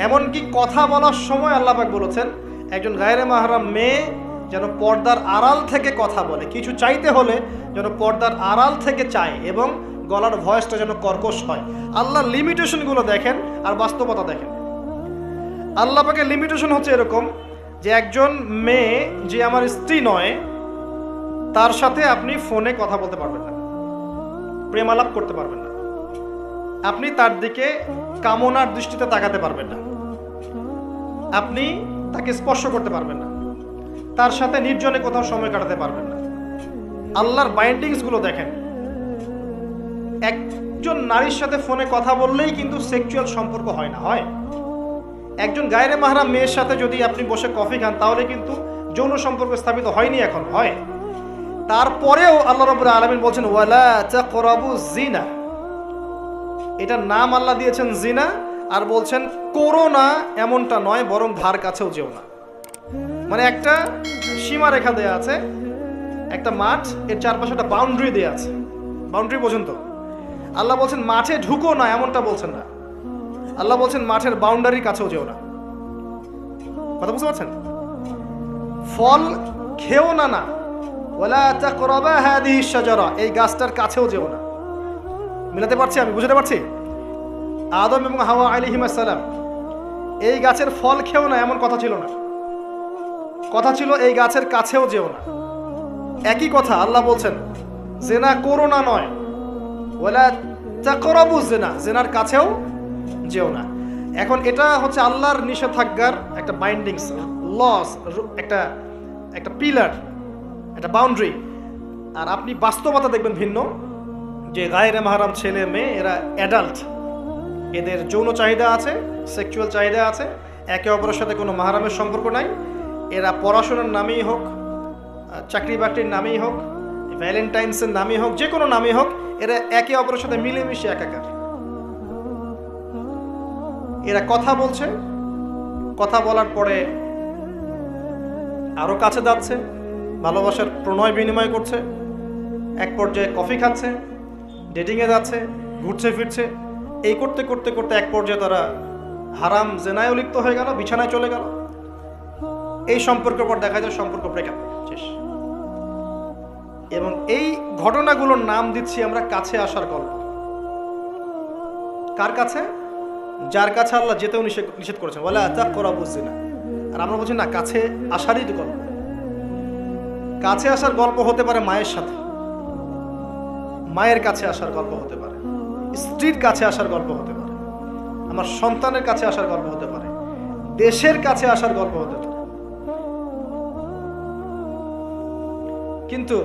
এমনকি কথা বলার সময় আল্লাপাক বলেছেন, একজন গায়রে মাহারাম মেয়ে যেন পর্দার আড়াল থেকে কথা বলে। কিছু চাইতে হলে যেন পর্দার আড়াল থেকে চায় এবং গলার ভয়েসটা যেন কর্কশ হয়। আল্লাহ লিমিটেশনগুলো দেখেন আর বাস্তবতা দেখেন। আল্লাহ পাকের লিমিটেশন হচ্ছে এরকম যে একজন মেয়ে যে আমার স্ত্রী নয়, তার সাথে আপনি ফোনে কথা বলতে পারবেন না। প্রেমালাপ করতে পারবেন না। আপনি তার দিকে কামনার দৃষ্টিতে তাকাতে পারবেন না। আপনি তাকে স্পর্শ করতে পারবেন না। তার সাথে নির্জনে কোথাও সময় কাটাতে পারবেন না। আল্লাহর বাইন্ডিংসগুলো দেখেন। একজন নারীর সাথে ফোনে কথা বললেই কিন্তু সেক্সুয়াল সম্পর্ক হয় না, হয়? একজন গায়রে মাহারা মেয়ের সাথে যদি আপনি বসে কফি খান, তাহলে কিন্তু যৌন সম্পর্ক স্থাপিত হয়নি এখন, হয়? তারপরেও আল্লাহ রবুল্লা আলমিন বলছেন, ওয়ালা জিনা এটার নাম আল্লাহ দিয়েছেন জিনা আর বলছেন করোনা এমনটা নয়, বরং ধার কাছেও যেও না। মানে একটা সীমা রেখা দেয়া আছে, একটা মাঠ, এর চারপাশে একটা বাউন্ডারি দেয়া আছে। বাউন্ডারি পর্যন্ত আল্লাহ বলছেন, মাঠে ঢুকো না, এমনটা বলছেন না। আল্লাহ বলছেন, মাঠের বাউন্ডারির কাছেও যেও না। কথা বুঝতে পারছেন? ফল খেও না না। এই গাছটার কাছেও যেও না। মিলাতে পারছি আমি? বুঝতে পারছি? আদম এবং হাওয়া আলাইহিম আসসালাম, এই গাছের ফল খেও না, এমন কথা ছিল না। কথা ছিল, এই গাছের কাছেও যেও না। একই কথা আল্লাহ বলছেন, জেনা করো না নয় ওলা জেনা, জেনার কাছেও যেও না। এখন এটা হচ্ছে আল্লাহর নিষেধাজ্ঞার একটা বাইন্ডিংস লস একটা একটা পিলার একটা বাউন্ডারি আর আপনি বাস্তবতা দেখবেন ভিন্ন, যে গায়ের মাহারাম ছেলে মেয়ে, এরা অ্যাডাল্ট এদের যৌন চাহিদা আছে সেক্সুয়াল চাহিদা আছে, একে অপরের সাথে কোনো মাহারামের সম্পর্ক নাই। এরা পড়াশোনার নামেই হোক চাকরি বাকরির নামেই হোক ভ্যালেন্টাইন্সের নামেই হোক, যে কোনো নামেই হোক, এরা একে অপরের সাথে মিলেমিশে একাকার। এরা কথা বলছে, কথা বলার পরে আরও কাছে যাচ্ছে, ভালোবাসার প্রণয় বিনিময় করছে, এক পর্যায়ে কফি খাচ্ছে ডেটিংয়ে যাচ্ছে ঘুরছে ফিরছে এই করতে করতে করতে এক পর্যায়ে তারা হারাম জেনায় লিপ্ত হয়ে গেল, বিছানায় চলে গেল। এই সম্পর্কের পর দেখা যায় সম্পর্ক ব্রেকআপ শেষ। এবং এই ঘটনাগুলোর নাম দিচ্ছি আমরা কাছে আসার গল্প। কার কাছে? যার কাছে আল্লাহ যেতেও নিষেধ করেছেন। বলে তা করা বুঝছি না আর আমরা বলছি, না, কাছে আসারই তো গল্প। কাছে আসার গল্প হতে পারে মায়ের সাথে। মায়ের কাছে আসার গল্প হতে পারে। স্ত্রীর কাছে আসার গল্প হতে পারে, আমার সন্তানের কাছে আসার গল্প হতে পারে, দেশের কাছে আসার গল্প হতে পারে। কিন্তু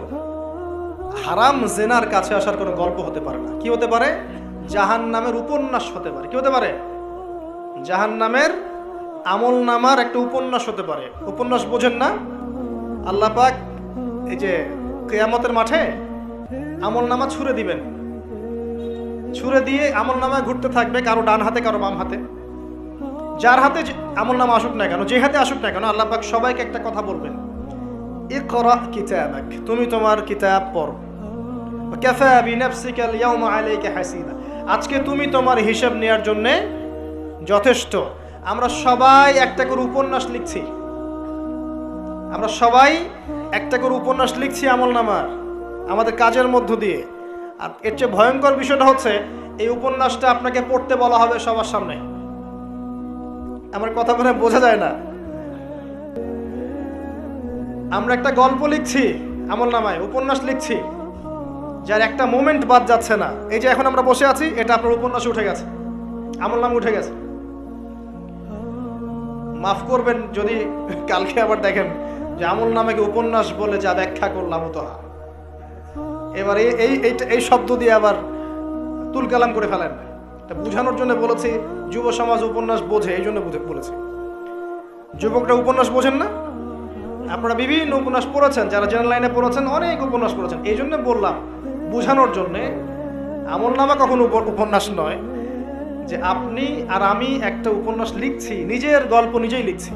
হারাম জেনার কাছে আসার কোনো গল্প হতে পারে না। কি হতে পারে? জাহান নামের উপন্যাস হতে পারে। কি হতে পারে? জাহান নামের আমল নামার একটা উপন্যাস হতে পারে। উপন্যাস বোঝেন না? আল্লাহ পাক এই যে কেয়ামতের মাঠে আমল নামা ছুঁড়ে দিবেন। ছুঁড়ে দিয়ে আমল নামা ঘুরতে থাকবে কারও ডান হাতে, কারও বাম হাতে। যার হাতে আমল নামা আসুক না কেন, যে হাতে আসুক না কেন, আল্লাহ পাক সবাইকে একটা কথা বলবেন। ইকরা কিতাবাক, তুমি তোমার কিতাব পড়ো। আজকে তুমি তোমার হিসাব নেয়ার জন্য যথেষ্ট। আমরা সবাই একটা করে উপন্যাস লিখছি। আমরা সবাই একটা করে উপন্যাস লিখছি আমল নামার। আমাদের কাজের মধ্য দিয়ে। আর এর চেয়ে ভয়ঙ্কর বিষয়টা হচ্ছে, এই উপন্যাসটা আপনাকে পড়তে বলা হবে সবার সামনে। আমার কথা মনে বোঝা যায় না। আমরা একটা গল্প লিখছি, আমল নামায়, উপন্যাস লিখছি, যার একটা মোমেন্ট বাদ যাচ্ছে না। এই যে এখন আমরা বসে আছি, এটা আপনার উপন্যাসে উঠে গেছে। আমল নাম উঠে গেছে। মাফ করবেন যদি কালকে আবার দেখেন যে আমল নামাকে উপন্যাস বলে যা ব্যাখ্যা করলাম তো এবার এই এই এই শব্দ দিয়ে আবার তুলকালাম করে ফেলেন। এটা বোঝানোর জন্য বলেছি, যুব সমাজ উপন্যাস বোঝে, এই জন্য বলেছি। যুবকরা উপন্যাস বোঝেন না? আপনারা বিভিন্ন উপন্যাস পড়েছেন, যারা জেনারেল লাইনে পড়েছেন, অনেক উপন্যাস পড়েছেন। এই জন্য বললাম, বোঝানোর জন্যে আমল নামা কখনো উপ- উপন্যাস নয় যে আপনি আর আমি একটা উপন্যাস লিখছি, নিজের গল্প নিজেই লিখছি।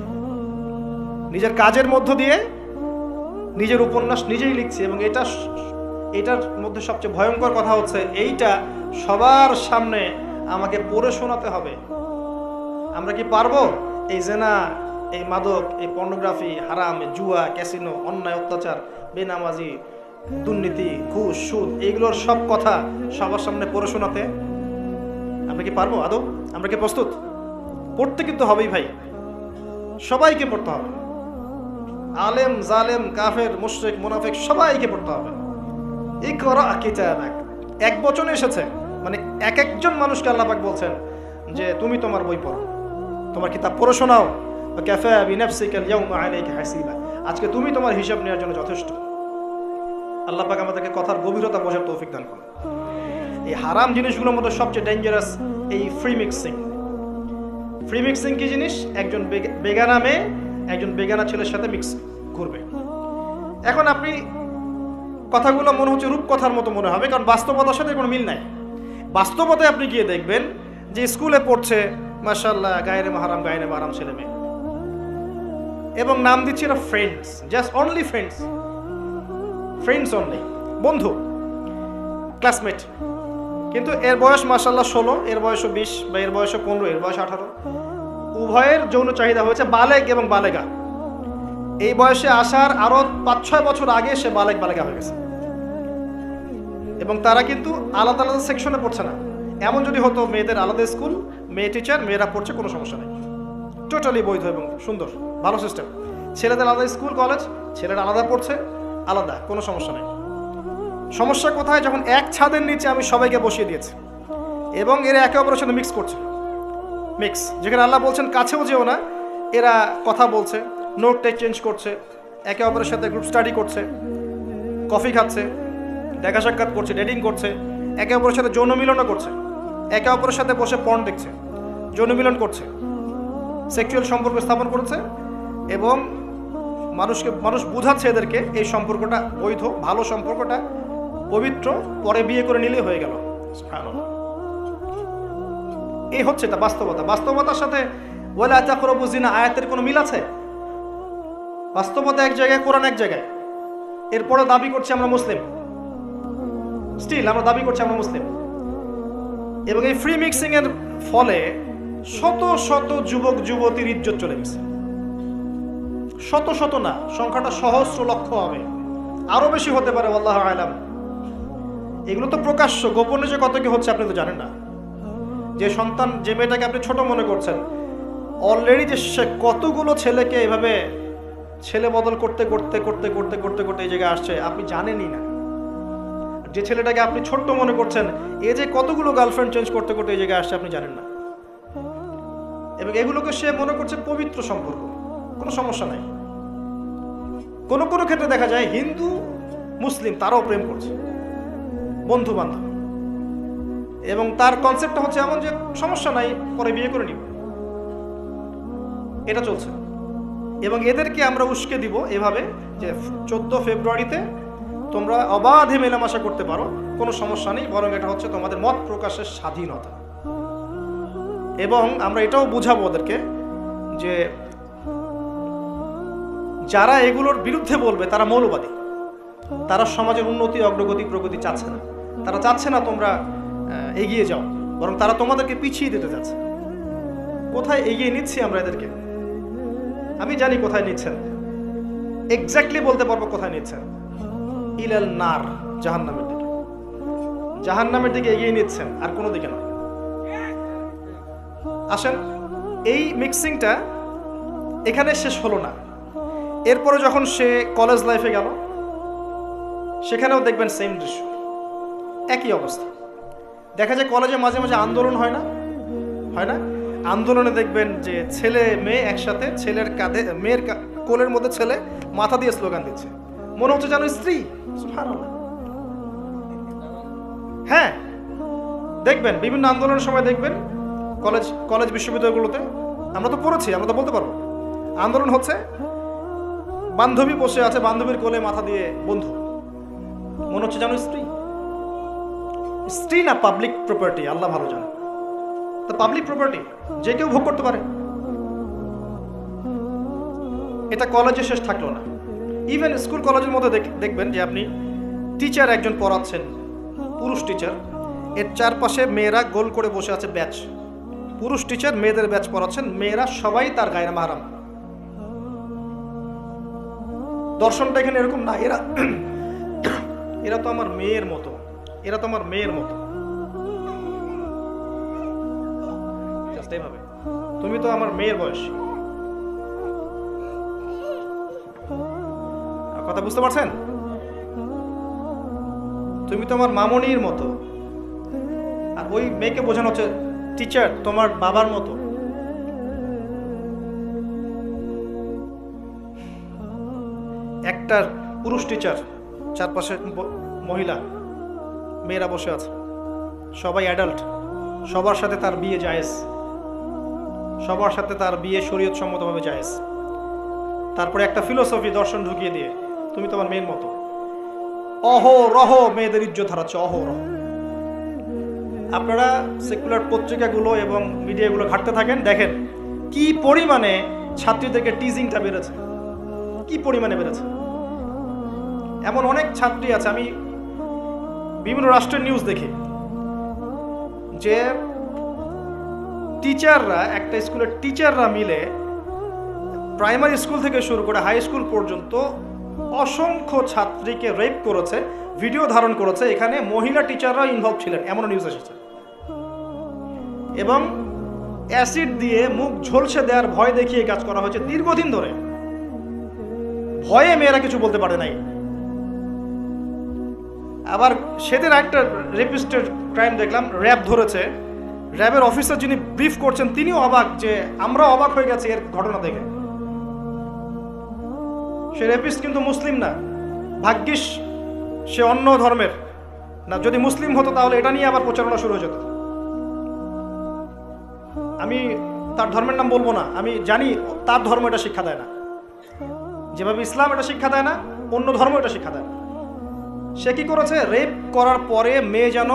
নিজের কাজের মধ্য দিয়ে নিজের উপন্যাস নিজেই লিখছি এবং এটা এটার মধ্যে সবচেয়ে ভয়ঙ্কর কথা হচ্ছে, এইটা সবার সামনে আমাকে পড়ে শোনাতে হবে। আমরা কি পারব? এই জেনা, এই মাদক, এই পর্নোগ্রাফি হারাম জুয়া, ক্যাসিনো, অন্যায়, অত্যাচার, বেনামাজি, দুর্নীতি, ঘুষ, সুদ, এইগুলোর সব কথা সবার সামনে পড়ে শোনাতে। আমরা কি পারব? আদৌ? আমরা কি প্রস্তুত? পড়তে কিন্তু হবেই ভাই। সবাইকে পড়তে হবে। আলেম, জালেম, কাফের, মুশরিক, মুনাফিক, সবাইকে পড়তে হবে। ইকরা কিতাবাক। এক বচনে এসেছে মানে এক একজন মানুষকে আল্লাহ পাক বলছেন যে, তুমি তোমার বই পড়ো। তোমার কিতাব পড়ে শোনাও। ক্যাফে বিনাফসিকাল ইয়াউমা আলাইকা হাসিবা। আজকে তুমি তোমার হিসাব নেওয়ার জন্য যথেষ্ট। আল্লাহ আমাদেরকে কথার গভীরতা বোঝার তৌফিক দান করুন। এই হারাম জিনিসগুলোর মধ্যে সবচেয়ে ডেঞ্জারাস এই ফ্রি মিক্সিং ফ্রি মিক্সিং কি জিনিস? একজন বেগ- বেগানা মেয়ে, একজন বেগানা ছেলের সাথে মিক্স করবে। এখন আপনি কথাগুলো মনে হচ্ছে রূপকথার মতো মনে হবে, কারণ বাস্তবতার সাথে কোনো মিল নাই। বাস্তবতায় আপনি গিয়ে দেখবেন যে স্কুলে পড়ছে মার্শাল্লাহ গায়ের মাহারাম গায়ের মাহারাম ছেলে মেয়ে। এবং নাম দিচ্ছে এরা friends just only friends friends only বন্ধু ক্লাসমেট কিন্তু এর বয়স মার্শাল্লাহ ষোলো, এর বয়সও বিশ বা এর বয়সও পনেরো, এর বয়স আঠারো। উভয়ের যৌন চাহিদা হয়েছে বালেগ এবং বালেগা। এই বয়সে আসার আরও পাঁচ ছয় বছর আগে সে বালেক বালেকা হয়ে গেছে। এবং তারা কিন্তু আলাদা আলাদা সেকশনে পড়ছে না। এমন যদি হতো মেয়েদের আলাদা স্কুল মেয়ে টিচার মেয়েরা পড়ছে, কোনো সমস্যা নেই। টোটালি বৈধ এবং সুন্দর, ভালো সিস্টেম ছেলেদের আলাদা স্কুল কলেজ ছেলেরা আলাদা পড়ছে, আলাদা, কোনো সমস্যা নেই। সমস্যা কোথায়? যখন এক ছাদের নিচে আমি সবাইকে বসিয়ে দিয়েছি। এবং এরা একে অপরের সাথে মিক্স করছে। মিক্স যেখানে আল্লাহ বলছেন, কাছেও যেও না। এরা কথা বলছে। নোট চেঞ্জ করছে একে অপরের সাথে গ্রুপ স্টাডি করছে কফি খাচ্ছে দেখা সাক্ষাৎ করছে ডেটিং করছে একে অপরের সাথে যৌন মিলনও করছে একে অপরের সাথে বসে পণ দেখছে যৌন মিলন করছে সেক্সুয়াল সম্পর্ক স্থাপন করেছে এবং মানুষকে মানুষ বুঝাচ্ছে এদেরকে এই সম্পর্কটা বৈধ ভালো সম্পর্কটা পবিত্র পরে বিয়ে করে নিলেই হয়ে গেল। এই হচ্ছে এটা বাস্তবতা। বাস্তবতার সাথে ওয়ালা তাকরাবু জিনা আয়াতের কোনো মিল আছে? বাস্তবতা এক জায়গায়, কোরআন এক জায়গায়। এরপরে দাবি করছি আমরা মুসলিম। স্টিল আমরা দাবি করছি আমরা মুসলিম। এবং এই ফ্রি মিক্সিং এর ফলে শত শত যুবক, যুবতীর ইজ্জত চলে গেছে। শত শত না, সংখ্যাটা সহস্র লক্ষ হবে। আরও বেশি হতে পারে, আল্লাহ আলাম। এগুলো তো প্রকাশ্য, গোপনে যে কত কি হচ্ছে আপনি তো জানেন না। যে সন্তান, যে মেয়েটাকে আপনি ছোট মনে করছেন অলরেডি যে সে কতগুলো ছেলেকে এভাবে ছেলে বদল করতে করতে করতে করতে করতে করতে এই জায়গায় আসছে। আপনি জানেনই না। যে ছেলেটাকে আপনি ছোট্ট মনে করছেন, এ যে কতগুলো গার্লফ্রেন্ড চেঞ্জ করতে করতে এই জায়গায় আসছে, আপনি জানেন না। এবং এগুলোকে সে মনে করছে পবিত্র সম্পর্ক। কোনো সমস্যা নাই। কোনো কোনো ক্ষেত্রে দেখা যায় হিন্দু, মুসলিম তারাও প্রেম করছে। বন্ধু বান্ধব এবং তার কনসেপ্টটা হচ্ছে এমন যে সমস্যা নাই, পরে বিয়ে করে নিব। এটা চলছে। এবং এদেরকে আমরা উস্কে দিব এভাবে যে চোদ্দ ফেব্রুয়ারিতে তোমরা অবাধে মেলামেশা করতে পারো, কোনো সমস্যা নেই, বরং এটা হচ্ছে তোমাদের মত প্রকাশের স্বাধীনতা। এবং আমরা এটাও বুঝাবো ওদেরকে যে যারা এগুলোর বিরুদ্ধে বলবে, তারা মৌলবাদী। তারা সমাজের উন্নতি, অগ্রগতি, প্রগতি চাচ্ছে না। তারা চাচ্ছে না তোমরা এগিয়ে যাও, বরং তারা তোমাদেরকে পিছিয়ে দিতে চাচ্ছে। কোথায় এগিয়ে নিচ্ছি আমরা এদেরকে? আমি জানি কোথায় নিচ্ছেন। এক্স্যাক্টলি বলতে পারব কোথায় নিচ্ছেন। ইলাল নার, জাহান্নামের দিকে। জাহান্নামের দিকে এগিয়ে নিচ্ছেন, আর কোনো দিকে নয় আসেন, এই মিক্সিংটা এখানে শেষ হলো না। এরপরে যখন সে কলেজ লাইফে গেল, সেখানেও দেখবেন সেম দৃশ্য। একই অবস্থা। দেখা যায় কলেজে মাঝে মাঝে আন্দোলন হয় না? হয় না? আন্দোলনে দেখবেন যে ছেলে, মেয়ে একসাথে ছেলের কাঁধে, মেয়ের কোলের মধ্যে ছেলে মাথা দিয়ে স্লোগান দিচ্ছে। মনে হচ্ছে যেন স্ত্রী। হ্যাঁ দেখবেন বিভিন্ন আন্দোলনের সময় দেখবেন কলেজ কলেজ বিশ্ববিদ্যালয়গুলোতে আমরা তো পড়েছি, আমরা তো বলতে পারব। আন্দোলন হচ্ছে বান্ধবী বসে আছে, বান্ধবীর কোলে মাথা দিয়ে বন্ধু। মনে হচ্ছে জানো স্ত্রী। স্ত্রী না পাবলিক প্রপার্টি আল্লাহ ভালো জানে। পাবলিক প্রপার্টি যে কেউ ভোগ করতে পারে। এটা কলেজে শেষ থাকল না। ইভেন স্কুল কলেজের মধ্যে দেখবেন যে আপনি টিচার একজন পড়াচ্ছেন, পুরুষ টিচার এর চারপাশে মেয়েরা গোল করে বসে আছে ব্যাচ পুরুষ টিচার মেয়েদের ব্যাচ পড়াচ্ছেন, মেয়েরা সবাই তার গায়ের মাহারাম। দর্শনটা এখানে এরকম না, এরা এরা তো আমার মেয়ের মতো, এরা তো আমার মেয়ের মতো। Just এইভাবে তুমি তো আমার মেয়ের বয়স। কথা বুঝতে পারছেন? তুমি তো আমার মামনির মতো। আর ওই মেয়েকে বোঝানো হচ্ছে টিচার তোমার বাবার মতো। একটা পুরুষ টিচার চারপাশে মহিলা, মেয়েরা বসে আছে। সবাই অ্যাডাল্ট সবার সাথে তার বিয়ে জায়েজ। সবার সাথে তার বিয়ে শরীয়ত সম্মতভাবে জায়েজ। তারপরে একটা ফিলোসফি দর্শন ঢুকিয়ে দিয়ে, তুমি তোমার মেয়ের মতো। অহ রহ মেয়েদের ইজ্জত হারাচ্ছে অহ রহ আপনারা সেকুলার পত্রিকাগুলো এবং মিডিয়াগুলো ঘাটতে থাকেন, দেখেন কি পরিমাণে ছাত্রীদেরকে টিজিংটা বেড়েছে। কি পরিমাণে বেড়েছে। এমন অনেক ছাত্রী আছে, আমি বিভিন্ন রাষ্ট্রের নিউজ দেখি, যে টিচাররা, একটা স্কুলের টিচাররা মিলে প্রাইমারি স্কুল থেকে শুরু করে হাই স্কুল পর্যন্ত অসংখ্য ছাত্রীকে রেপ করেছে, ভিডিও ধারণ করেছে। এখানে মহিলা টিচাররা ইনভলভ ছিলেন এমন নিউজ এসেছে। এবং অ্যাসিড দিয়ে মুখ ঝলসে দেওয়ার ভয় দেখিয়ে কাজ করা হয়েছে দীর্ঘদিন ধরে। ভয়ে মেয়েরা কিছু বলতে পারে নাই। আবার সেদিন একটা রেপিস্টের ক্রাইম দেখলাম র্যাব ধরেছে। র্যাবের অফিসার যিনি ব্রিফ করছেন, তিনিও অবাক যে আমরা অবাক হয়ে গেছি এর ঘটনা দেখে। সে রেপিস্ট কিন্তু মুসলিম না। ভাগ্যিস সে অন্য ধর্মের। না, যদি মুসলিম হতো তাহলে এটা নিয়ে আবার প্রচারণা শুরু হয়ে যেত। আমি তার ধর্মের নাম বলব না, আমি জানি তার ধর্ম এটা শিক্ষা দেয় না। যেভাবে ইসলাম এটা শিক্ষা দেয় না, অন্য ধর্ম এটা শিক্ষা দেয় না। সে কি করেছে? রেপ করার পরে মেয়ে যেন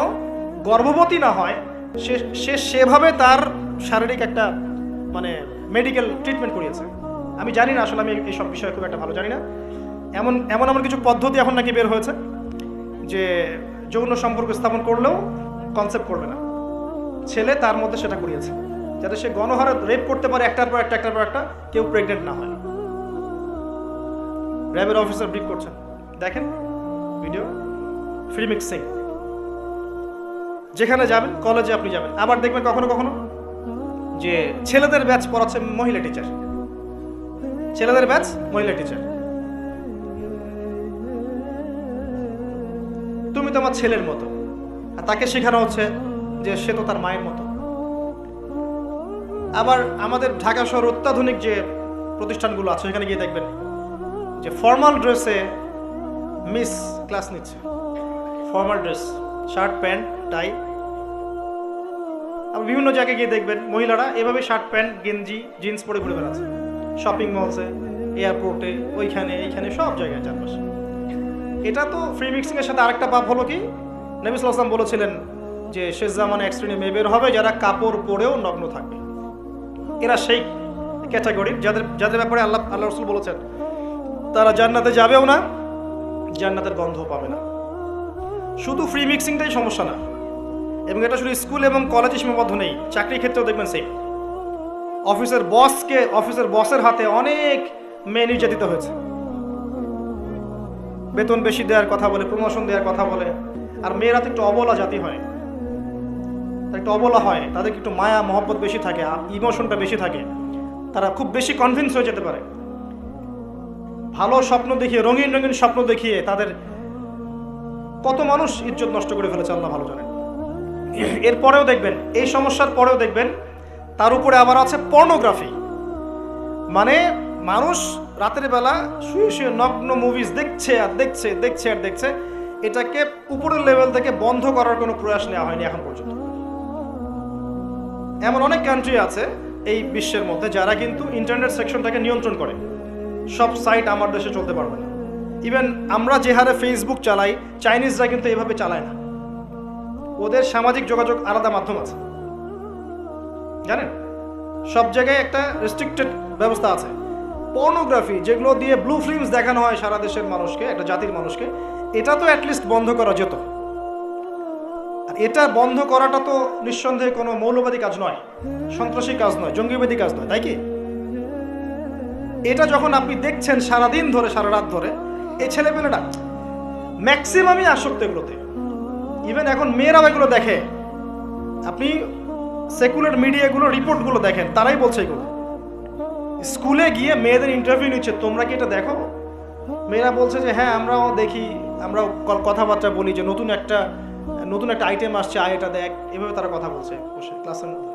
গর্ভবতী না হয় সে সেভাবে তার শারীরিক একটা মানে মেডিকেল ট্রিটমেন্ট করিয়েছে। আমি জানি না আসলে আমি এইসব বিষয়ে খুব একটা ভালো জানি না। এমন এমন এমন কিছু পদ্ধতি এখন নাকি বের হয়েছে যে যৌন সম্পর্ক স্থাপন করলেও কনসেপ্ট করবে না। ছেলে তার মধ্যে সেটা করিয়েছে। যাতে সে গণহারে রেপ করতে পারে একটার পর একটা, একটার পর একটা, কেউ প্রেগনেন্ট না হয়। র্যাবের অফিসার ব্রিফ করছেন। দেখেন ভিডিও ফ্রি মিক্সিং যেখানে যাবেন কলেজে আপনি যাবেন। আবার দেখবেন কখনো কখনো যে ছেলেদের ব্যাচ পড়াচ্ছে মহিলা টিচার ছেলেদের ব্যাচ মহিলা টিচার তুমি তো আমার ছেলের মতো। আর তাকে শেখানো হচ্ছে যে সে তো তার মায়ের মতো। আবার আমাদের ঢাকা শহর অত্যাধুনিক যে প্রতিষ্ঠানগুলো আছে সেখানে গিয়ে দেখবেন যে ফর্মাল ড্রেসে মিস ক্লাস নিচ্ছে। Formal dress shirt, pant, tie. আবার বিভিন্ন জায়গায় গিয়ে দেখবেন মহিলারা এভাবে শার্ট, প্যান্ট, গেঞ্জি, জিন্স পরে ঘুরে বেড়াচ্ছে। শপিং মলসে, এয়ারপোর্টে, ওইখানে, এইখানে, সব জায়গায় চারপাশে। এটা তো ফ্রি মিক্সিংয়ের সাথে আরেকটা পাপ হলো কি? নবী সাল্লাল্লাহু আলাইহি ওয়াসাল্লাম বলেছিলেন যে শেষ জামানে এক শ্রেণি মেয়ে বের হবে যারা কাপড় পরেও নগ্ন থাকবে। এরা সেই ক্যাটাগরি যাদের যাদের ব্যাপারে আল্লাহ আল্লাহ রসুল বলেছেন, তারা জান্নাতে যাবেও না, জান্নাতের গন্ধ পাবে না। শুধু ফ্রি মিক্সিংটাই সমস্যা না। এবং এটা শুধু স্কুল এবং কলেজে সীমাবদ্ধ নেই, চাকরির ক্ষেত্রেও দেখবেন সেই অফিসের বসকে অফিসের বসের হাতে অনেক মেয়ে নির্যাতিত হয়েছে। বেতন বেশি দেওয়ার কথা বলে প্রমোশন দেওয়ার কথা বলে, আর মেয়েরা তো একটু অবলা জাতি হয়। তারা একটু অবলা হয় তাদের একটু মায়া, মহব্বত বেশি থাকে, আর ইমোশনটা বেশি থাকে। তারা খুব বেশি কনভিন্স হয়ে যেতে পারে। ভালো স্বপ্ন দেখিয়ে, রঙিন রঙিন স্বপ্ন দেখিয়ে তাদের কত মানুষ ইজ্জত নষ্ট করে ফেলেছে, আল্লাহ ভালো জানেন। এরপরেও দেখবেন, এই সমস্যার পরেও দেখবেন, তার উপরে আবার আছে পর্নোগ্রাফি মানে মানুষ রাতের বেলা শুয়ে শুয়ে নগ্ন মুভিজ দেখছে আর দেখছে দেখছে আর দেখছে, এটাকে উপরের লেভেল থেকে বন্ধ করার কোনো প্রয়াস নেওয়া হয়নি এখন পর্যন্ত। এমন অনেক কান্ট্রি আছে এই বিশ্বের মধ্যে যারা কিন্তু ইন্টারনেট সেকশনটাকে নিয়ন্ত্রণ করে। সব সাইট আমার দেশে চলতে পারবে না। ইভেন আমরা যে হারে ফেসবুক চালাই চাইনিজরা কিন্তু এভাবে চালায় না। ওদের সামাজিক যোগাযোগ আলাদা মাধ্যম আছে। জানেন? সব জায়গায় একটা রেস্ট্রিক্টেড ব্যবস্থা আছে। পর্নোগ্রাফি যেগুলো দিয়ে ব্লু ফিল্মস দেখানো হয় সারা দেশের মানুষকে, একটা জাতির মানুষকে, এটা তো অ্যাটলিস্ট বন্ধ করা যেত। আর এটা বন্ধ করাটা তো নিঃসন্দেহে কোনো মৌলবাদী কাজ নয়। সন্ত্রাসী কাজ নয়, জঙ্গিবাদী কাজ নয়, তাই কি? এটা যখন আপনি দেখছেন সারাদিন ধরে, সারা রাত ধরে এই ছেলেপেলেটা ম্যাক্সিমামই আসক্ত এগুলোতে ইভেন এখন মেয়েরাও এগুলো দেখে। আপনি সেকুলার মিডিয়াগুলো রিপোর্টগুলো দেখেন, তারাই বলছে এগুলো। স্কুলে গিয়ে মেয়েদের ইন্টারভিউ নিচ্ছে, তোমরা কি এটা দেখো? মেয়েরা বলছে যে হ্যাঁ আমরাও দেখি, আমরাও কথাবার্তা বলি যে, নতুন একটা নতুন একটা আইটেম আসছে, আয় এটা দেখ। এভাবে তারা কথা বলছে বসে ক্লাসের মধ্যে।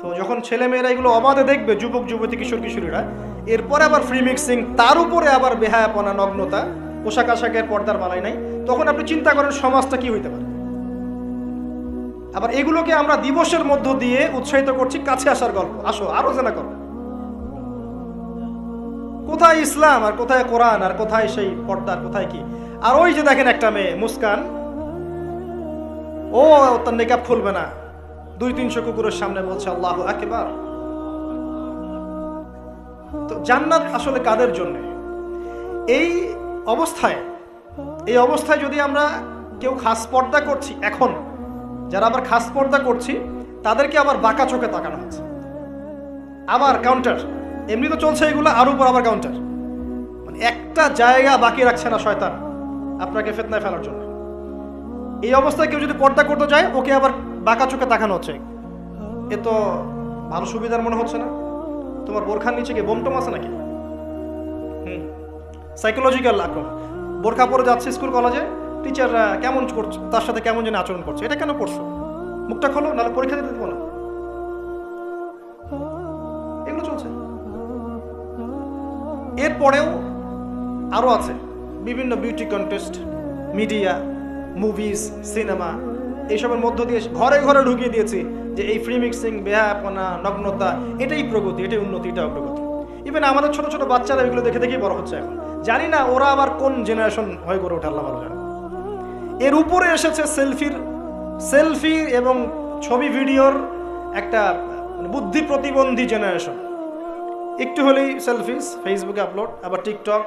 তো যখন ছেলে মেয়েরা এগুলো অবাধে দেখবে, যুবক, যুবতী, কিশোর, কিশোরীরা এরপরে আবার ফ্রি মিক্সিং তার উপরে আবার বেহায়াপনা, নগ্নতা, পোশাক আশাকের পর্দার মালাই নাই, তখন আপনি চিন্তা করেন সমাজটা কি হইতে পারে। আবার এগুলোকে আমরা দিবসের মধ্য দিয়ে উৎসাহিত করছি, কাছে আসার গল্প। আসো, আরও জানা করো। কোথায় ইসলাম আর কোথায় কোরআন আর কোথায় সেই পর্দার কোথায় কি? আর ওই যে দেখেন একটা মেয়ে, মুস্কান। ও, তার নেকাব খুলবে না। দুই তিনশো কুকুরের সামনে বলছে, আল্লাহ একেবার জান্নাত আসলে কাদের জন্য? এই অবস্থায় এই অবস্থায় যদি আমরা কেউ খাস পর্দা করছি, এখন, যারা আবার খাস পর্দা করছি, তাদেরকে আবার বাঁকা চোখে তাকানো হচ্ছে। আবার কাউন্টার এমনি তো চলছে এগুলো, আর উপর আবার কাউন্টার মানে একটা জায়গা বাকি রাখছে না শয়তান আপনাকে ফেতনায় ফেলার জন্য। এই অবস্থায় কেউ যদি পর্দা করতে যায়, ওকে আবার বাঁকা চোখে তাকানো হচ্ছে। এ তো ভালো সুবিধার মনে হচ্ছে না। তোমার বোরখার নিচে কি বোমটম আছে নাকি? হুম সাইকোলজিক্যাল আক্রমণ। বোরখা পরে যাচ্ছে স্কুল, কলেজে। টিচাররা কেমন করছে, তার সাথে কেমন যেন আচরণ করছে, এটা কেন করছ? মুখটা খোলো, নাহলে পরীক্ষা দিতে দেবো না। এগুলো চলছে। এরপরেও আরও আছে। বিভিন্ন beauty contest media movies cinema এইসবের মধ্য দিয়ে ঘরে ঘরে ঢুকিয়ে দিয়েছি। যে এই ফ্রি মিক্সিং বেহাপনা নগ্নতা, এটাই প্রগতি, এটাই উন্নতি এটা অগ্রগতি ইভেন আমাদের ছোট ছোট বাচ্চারা এগুলো দেখে দেখেই বড় হচ্ছে এখন। জানি না ওরা আবার কোন জেনারেশন হয়ে গড়ে ওঠে, আল্লাহ ভালো জানে। এর উপরে এসেছে সেলফির সেলফি এবং ছবি ভিডিওর একটা মানে বুদ্ধি প্রতিবন্ধী জেনারেশন একটু হলেই সেলফিস ফেসবুকে আপলোড আবার টিকটক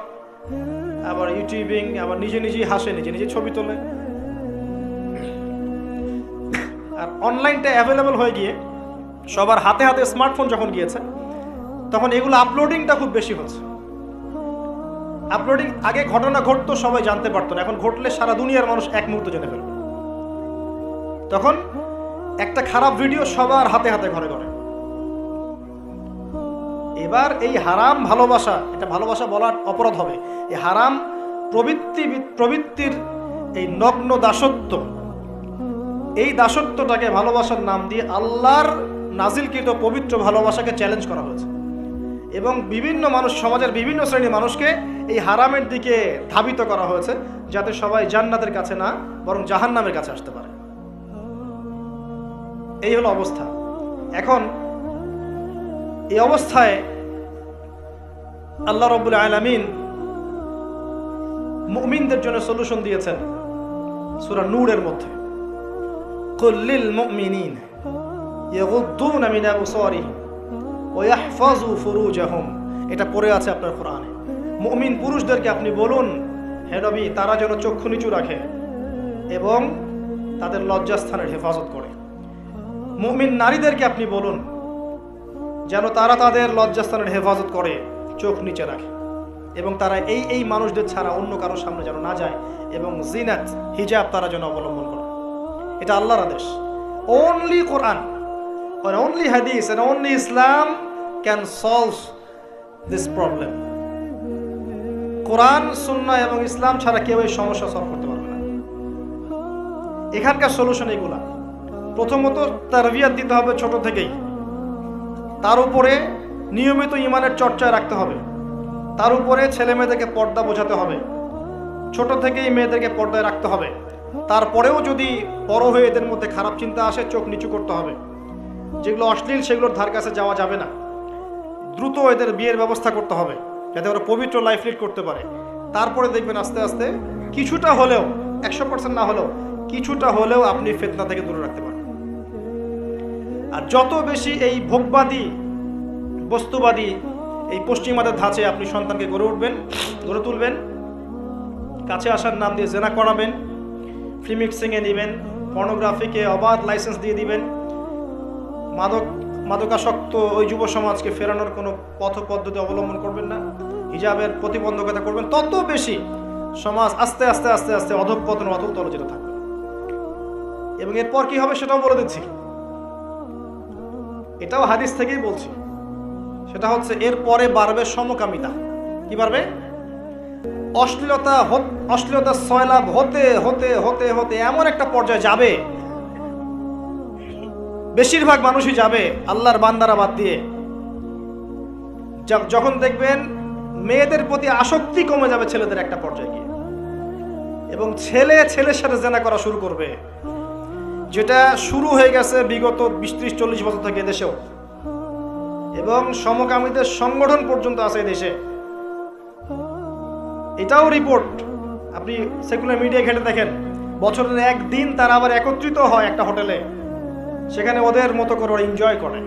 আবার ইউটিউবিং আবার নিজে নিজেই হাসে, নিজে নিজে ছবি তোলে। অনলাইনটা অ্যাভেলেবল হয়ে গিয়ে সবার হাতে হাতে স্মার্টফোন যখন গিয়েছে, তখন এগুলো আপলোডিংটা খুব বেশি হচ্ছে। আপলোডিং আগে ঘটনা ঘটতো, সবাই জানতে পারতো না। এখন ঘটলে সারা দুনিয়ার মানুষ এক মুহূর্তে জেনে ফেলবে। তখন একটা খারাপ ভিডিও সবার হাতে হাতে ঘরে ঘরে। এবার এই হারাম ভালোবাসা, এটা ভালোবাসা বলার অপরাধ হবে। এই হারাম প্রবৃত্তি, প্রবৃত্তির এই নগ্ন দাসত্ব এই দাসত্বটাকে ভালোবাসার নাম দিয়ে আল্লাহর নাজিলকৃত পবিত্র ভালোবাসাকে চ্যালেঞ্জ করা হয়েছে। এবং বিভিন্ন মানুষ, সমাজের বিভিন্ন শ্রেণির মানুষকে এই হারামের দিকে ধাবিত করা হয়েছে, যাতে সবাই জান্নাতের কাছে না, বরং জাহান্নামের কাছে আসতে পারে। এই হলো অবস্থা। এখন এই অবস্থায় আল্লাহ রব্বুল আলামিন মুমিনদের জন্য সলিউশন দিয়েছেন সুরা নূরের মধ্যে। কুল্লিল মুমিনিন ইয়াগুদ্দুনা মিন আবসারিহিম ওয়া ইয়াহফাজু ফুরুজাহুম এটা পড়ে আছে আপনার কোরআনে। মুমিন পুরুষদেরকে আপনি বলুন, হে নবী, তারা যেন চক্ষু নিচু রাখে এবং তাদের লজ্জাস্থানের হেফাজত করে। মুমিন নারীদেরকে আপনি বলুন, যেন তারা তাদের লজ্জাস্থানের হেফাজত করে, চোখ নিচে রাখে এবং তারা এই এই মানুষদের ছাড়া অন্য কারোর সামনে যেন না যায় এবং জিনাত, হিজাব তারা যেন অবলম্বন করে। এটা আল্লাহর আদেশ। Only Quran only hadith and only Islam can solve this problem কোরআন সুন্না এবং ইসলাম ছাড়া কেউ এই সমস্যা সলভ করতে পারবে না। এখানকার সলিউশন এগুলা। প্রথমত তারবিয়াত দিতে হবে ছোট থেকেই। তার উপরে নিয়মিত ইমানের চর্চায় রাখতে হবে। তার উপরে ছেলে মেয়েদেরকে পর্দা বোঝাতে হবে। ছোট থেকেই মেয়েদেরকে পর্দায় রাখতে হবে। তারপরেও যদি বড় হয়ে এদের মধ্যে খারাপ চিন্তা আসে, চোখ নিচু করতে হবে। যেগুলো অশ্লীল, সেগুলোর ধার কাছে যাওয়া যাবে না। দ্রুত এদের বিয়ের ব্যবস্থা করতে হবে, যাতে ওরা পবিত্র লাইফ লিড করতে পারে। তারপরে দেখবেন আস্তে আস্তে কিছুটা হলেও, একশো পার্সেন্ট না হলেও, কিছুটা হলেও আপনি ফেতনা থেকে দূরে রাখতে পারেন। আর যত বেশি এই ভোগবাদী, বস্তুবাদী এই পশ্চিমাদের ধাঁচে আপনি সন্তানকে গড়ে উঠবেন, গড়ে তুলবেন, কাছে আসার নাম দিয়ে জেনা করাবেন ফ্রি মিক্সিংয়ে নেবেন পর্নোগ্রাফিকে অবাধ লাইসেন্স দিয়ে দিবেন। মাদক, মাদকাসক্ত ওই যুব সমাজকে ফেরানোর কোনো পথ পদ্ধতি অবলম্বন করবেন না। হিজাবের প্রতিবন্ধকতা করবেন। তত বেশি সমাজ আস্তে আস্তে আস্তে আস্তে অধঃপতন অতল তল যেতে থাকবে। এবং এরপর কি হবে সেটাও বলে দিচ্ছি। এটাও হাদিস থেকেই বলছি। সেটা হচ্ছে, এরপরে বাড়বে সমকামিতা। কি বাড়বে? অশ্লীলতা অশ্লীলতা সয়লাভ হতে হতে হতে হতে এমন একটা পর্যায়ে যাবে। বেশিরভাগ মানুষই যাবে আল্লাহর বান্দারা বাদ দিয়ে। যখন দেখবেন মেয়েদের প্রতি আসক্তি কমে যাবে ছেলেদের একটা পর্যায়ে গিয়ে। এবং ছেলে ছেলের সাথে জেনা করা শুরু করবে। যেটা শুরু হয়ে গেছে বিগত বিশ, ত্রিশ, চল্লিশ বছর থেকে দেশেও এবং সমকামীদের সংগঠন পর্যন্ত আছে দেশে এটাও রিপোর্ট আপনি সেকুলার মিডিয়া ঘেটে দেখেন, বছরের একদিন তারা আবার একত্রিত হয় একটা হোটেলে সেখানে ওদের মতো করে ওরা এনজয় করে।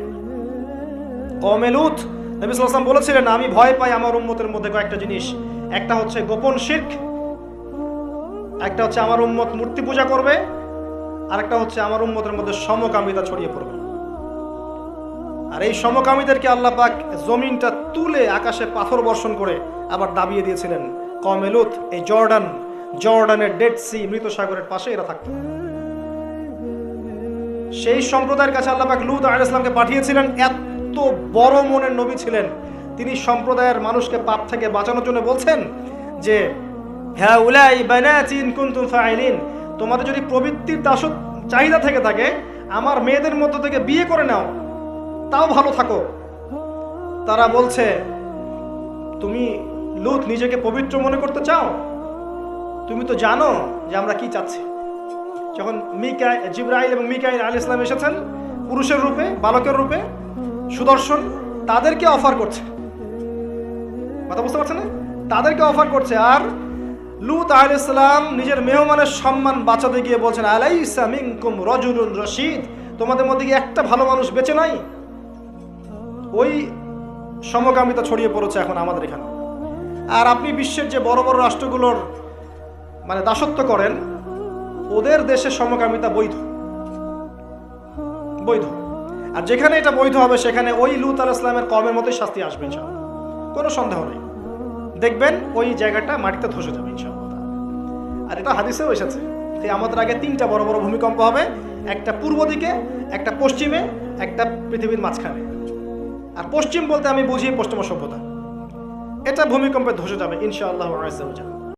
কমেলুত নবী সাল্লাম বলেছিলেন, আমি ভয় পাই আমার উম্মতের মধ্যে কয়েকটা জিনিস। একটা হচ্ছে গোপন শির্ক, একটা হচ্ছে আমার উম্মত মূর্তি পূজা করবে আর একটা হচ্ছে আমার উম্মতের মধ্যে সমকামিতা ছড়িয়ে পড়বে। আর এই সমকামীদেরকে আল্লাহ পাক জমিনটা তুলে আকাশে পাথর বর্ষণ করে আবার দাবিয়ে দিয়েছিলেন কমেলুত, এই জর্ডান, জর্ডানের ডেড সি মৃত সাগরের পাশে এরা থাকতো। সেই সম্প্রদায়ের কাছে আল্লাহ লুত আলাইহিস ইসলামকে পাঠিয়েছিলেন, এত বড় মনের নবী ছিলেন। তিনি সম্প্রদায়ের মানুষকে পাপ থেকে বাঁচানোর জন্য বলছেন যে হ্যাঁ তোমাদের যদি প্রবৃত্তির দাস চাহিদা থেকে থাকে, আমার মেয়েদের মধ্য থেকে বিয়ে করে নাও, তাও ভালো থাকো। তারা বলছে, তুমি লুত নিজেকে পবিত্র মনে করতে চাও? তুমি তো জানো যে আমরা কি চাচ্ছি। যখন মিকা জিব্রাইল এবং মিকাইল আল ইসলাম এসেছেন, পুরুষের রূপে, বালকের রূপে সুদর্শন তাদেরকে অফার করছে। কথা বুঝতে পারছেন তাদেরকে অফার করছে। আর লুত আল ইসলাম নিজের মেহমানের সম্মান বাঁচাতে গিয়ে বলছেন, আলাইসা মিনকুম রজুলুন রশিদ। তোমাদের মধ্যে কি একটা ভালো মানুষ বেঁচে নাই? ওই সমকামিতা ছড়িয়ে পড়েছে এখন আমাদের এখানে। আর আপনি বিশ্বের যে বড় বড় রাষ্ট্রগুলোর মানে দাসত্ব করেন, ওদের দেশে সমকামিতা বৈধ। বৈধ। আর যেখানে এটা বৈধ হবে, সেখানে ওই লুত আল ইসলামের কমের মতোই শাস্তি আসবে কোনো সন্দেহ নেই। দেখবেন, ওই জায়গাটা মাটিতে ধসে যাবে আর এটা হাদিসেও এসেছে যে আমাদের আগে তিনটা বড় বড় ভূমিকম্প হবে, একটা পূর্ব দিকে, একটা পশ্চিমে, একটা পৃথিবীর মাঝখানে। আর পশ্চিম বলতে আমি বুঝি পশ্চিমা সভ্যতা। এটা ভূমিকম্পে ধসে যাবে ইনশাআল্লাহ আজ্জা ওয়া জাল।